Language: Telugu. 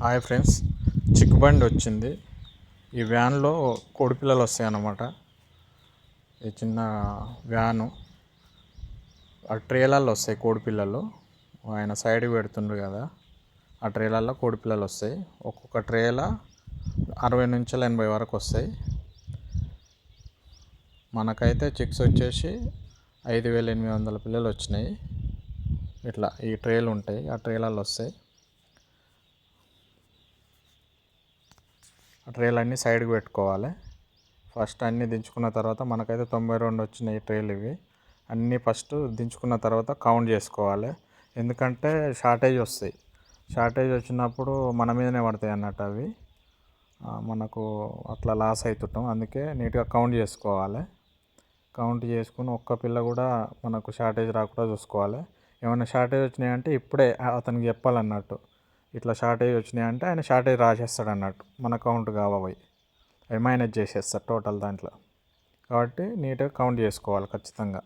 హాయ్ ఫ్రెండ్స్ చిక్ బండి వచ్చింది. ఈ వ్యాన్లో కోడిపిల్లలు వస్తాయి అన్నమాట ఈ చిన్న వ్యాను. ఆ ట్రేలర్లో వస్తాయి కోడిపిల్లలు. ఆయన సైడ్కి పెడుతుండ్రు కదా ఆ ట్రేలర్లో కోడిపిల్లలు వస్తాయి. ఒక్కొక్క ట్రేల అరవై నుంచి ఎనభై వరకు వస్తాయి. మనకైతే చిక్స్ వచ్చేసి ఐదు వేల ఎనిమిది వందల పిల్లలు వచ్చినాయి. ఇట్లా ఈ ట్రేలు ఉంటాయి ఆ ట్రేలర్లు వస్తాయి. ట్రేలు అన్నీ సైడ్కి పెట్టుకోవాలి. ఫస్ట్ అన్నీ దించుకున్న తర్వాత మనకైతే తొంభై రెండు వచ్చినాయి ట్రేలు ఇవి. అన్నీ ఫస్ట్ దించుకున్న తర్వాత కౌంట్ చేసుకోవాలి. ఎందుకంటే షార్టేజ్ వస్తాయి. షార్టేజ్ వచ్చినప్పుడు మన మీదనే పడతాయి అన్నట్టు అవి. మనకు అట్లా లాస్ అవుతుంటాం. అందుకే నీట్గా కౌంట్ చేసుకోవాలి. కౌంట్ చేసుకుని ఒక్క పిల్ల కూడా మనకు షార్టేజ్ రాకుండా చూసుకోవాలి. ఏమైనా షార్టేజ్ వచ్చినాయంటే ఇప్పుడే అతనికి చెప్పాలన్నట్టు. ఇట్లా షార్టేజ్ వచ్చినాయి అంటే ఆయన షార్టేజ్ రాసేస్తాడు అన్నట్టు మన కౌంట్ కావాలి అవి. మైనస్ చేసేస్తాడు టోటల్ దాంట్లో. కాబట్టి నీట్గా కౌంట్ చేసుకోవాలి ఖచ్చితంగా.